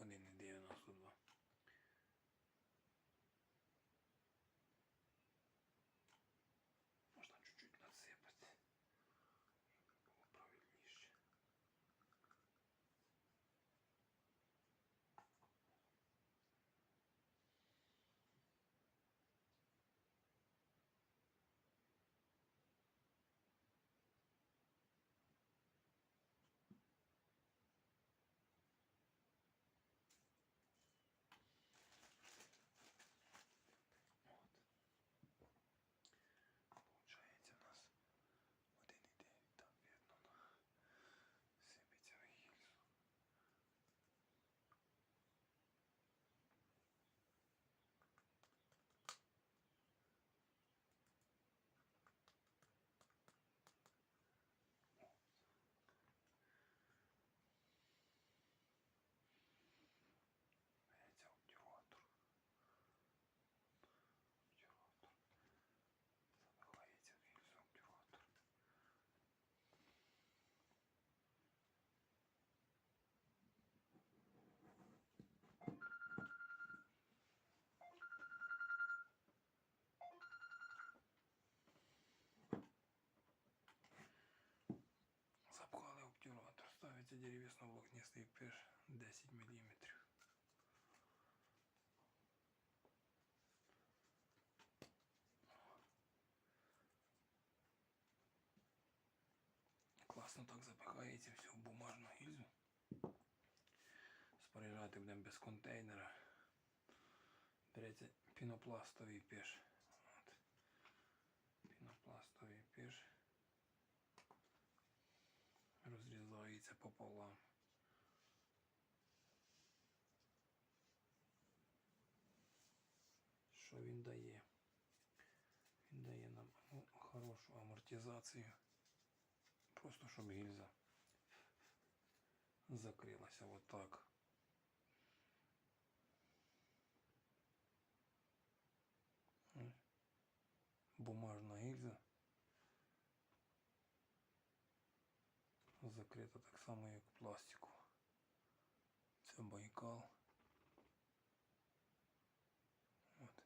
1,92. Можна чуть-чуть надсипати. Щоб було правильніше. От. Получається у нас 1,9 там видно на сипеться в гільзу. Це обтюратор. Обтюратор. Забивається в гільзу обтюратор. Запхали обтюратор. Ставиться деревесно-волокнистый пеш 10 миллиметров. Класно так запихається все в бумажну гільзу. Споряджати будемо без контейнера. Береться пінопластовий піш. От. Пінопластовий піш. Розрізається пополам. Що він дає? Він дає нам ну, хорошу амортизацію. Просто щоб гільза закрилася отак. Ось. Бумажна гільза. Закрита так само, як пластику. Це Байкал. От.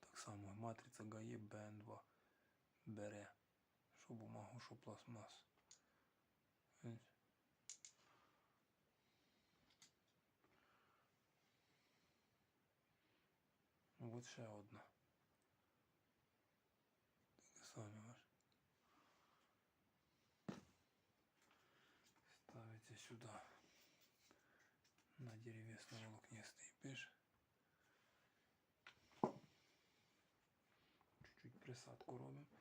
Так само матриця ГАЄ БН2 бере. Що бумагу, що пластмас. Ось. Ну, ще одна. Сюди на деревесно-волокнистый пеш. Чуть-чуть присадку робимо.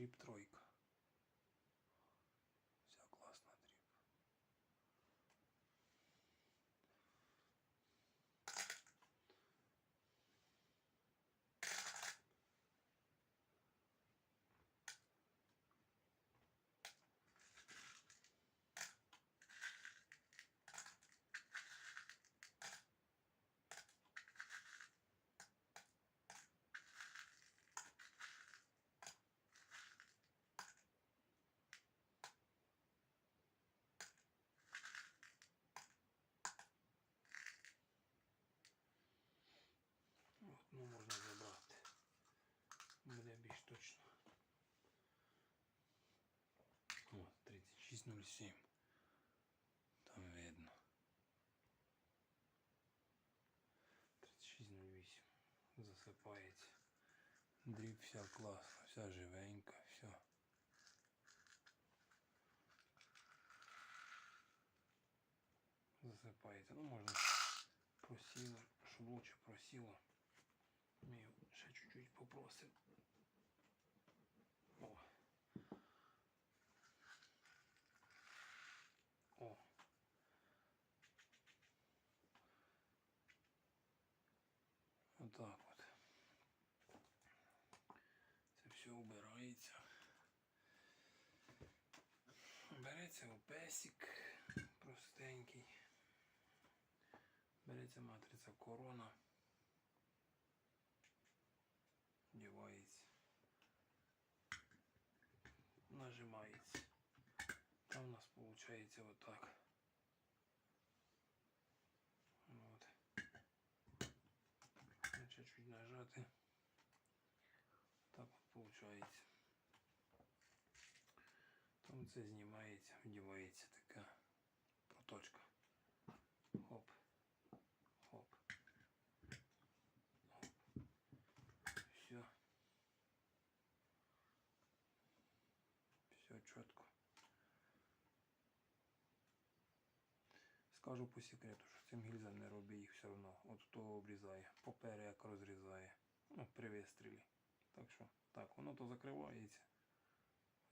Дріб тройка. Вся класна дріб. От, ну можна забрати. Буде більш точно. От, 3607. Там видно. 3608. Засипається. Дріб вся класна, вся живенька, все. Засипається. Ну можна просіло, щоб лучше просіло. Ми ще чуть-чуть попросимо. Отак от. Це все убирається. Береться опесик простенький. Береться матриця корона. Вдівається. Нажимається. Там у нас виходить отак. Вот. Значит, чуть нажати. Так от виходить. Там це знімається, вдівається така проточка. Хоп. Хоп. Хоп. Все. Все чітко. Скажу по секрету, що цим гільзам не робить їх все одно. От то обрізає. Поперек розрізає. Ну, при вистрілі. Так що, так, воно то закривається.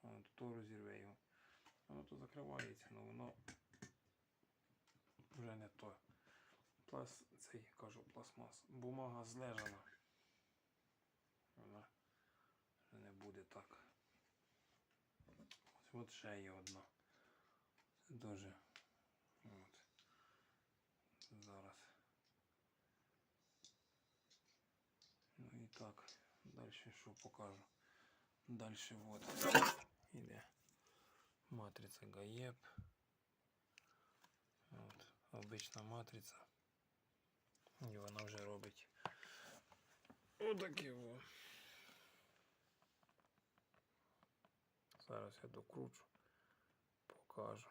А, то розірве його. Воно то закривається, але воно вже не то. Плас, цей, кажу, пластмас. Бумага злежана. Вона вже не буде так. Ось от ще є одна. Це дуже. От. Зараз. Ну і так, далі що покажу. Далі от іде матриця ГАЕП. От, обична матриця. І вона вже робить отакі о. Зараз я докручу, покажу.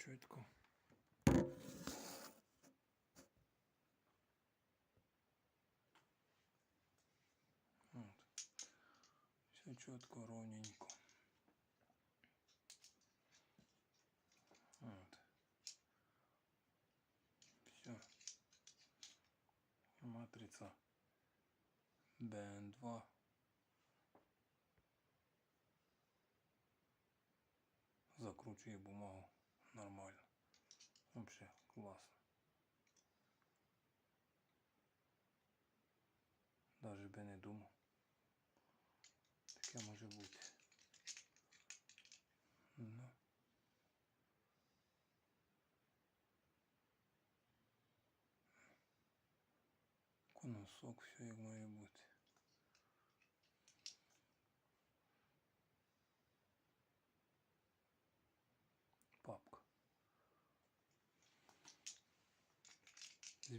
Все четко. Вот. Все четко, ровненько. Вот. Все. Матрица БН2. Закручує бумагу нормально. Вообще класно. Даже би не думав. Таке може бути. Ну. Конусок, все як має бути.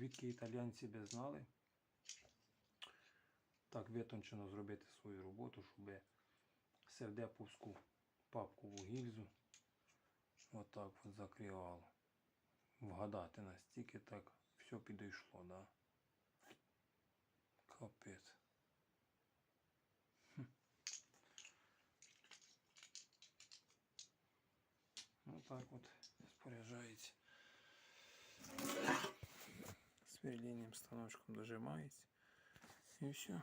Звідки італійці би знали, так витончено зробити свою роботу, щоб сердеповську папкову гільзу отак от закривало. Вгадати настільки так все підійшло, да? Капець. Хм. Ну так от споряджається. Сверлінним станочком дожимаете. И все.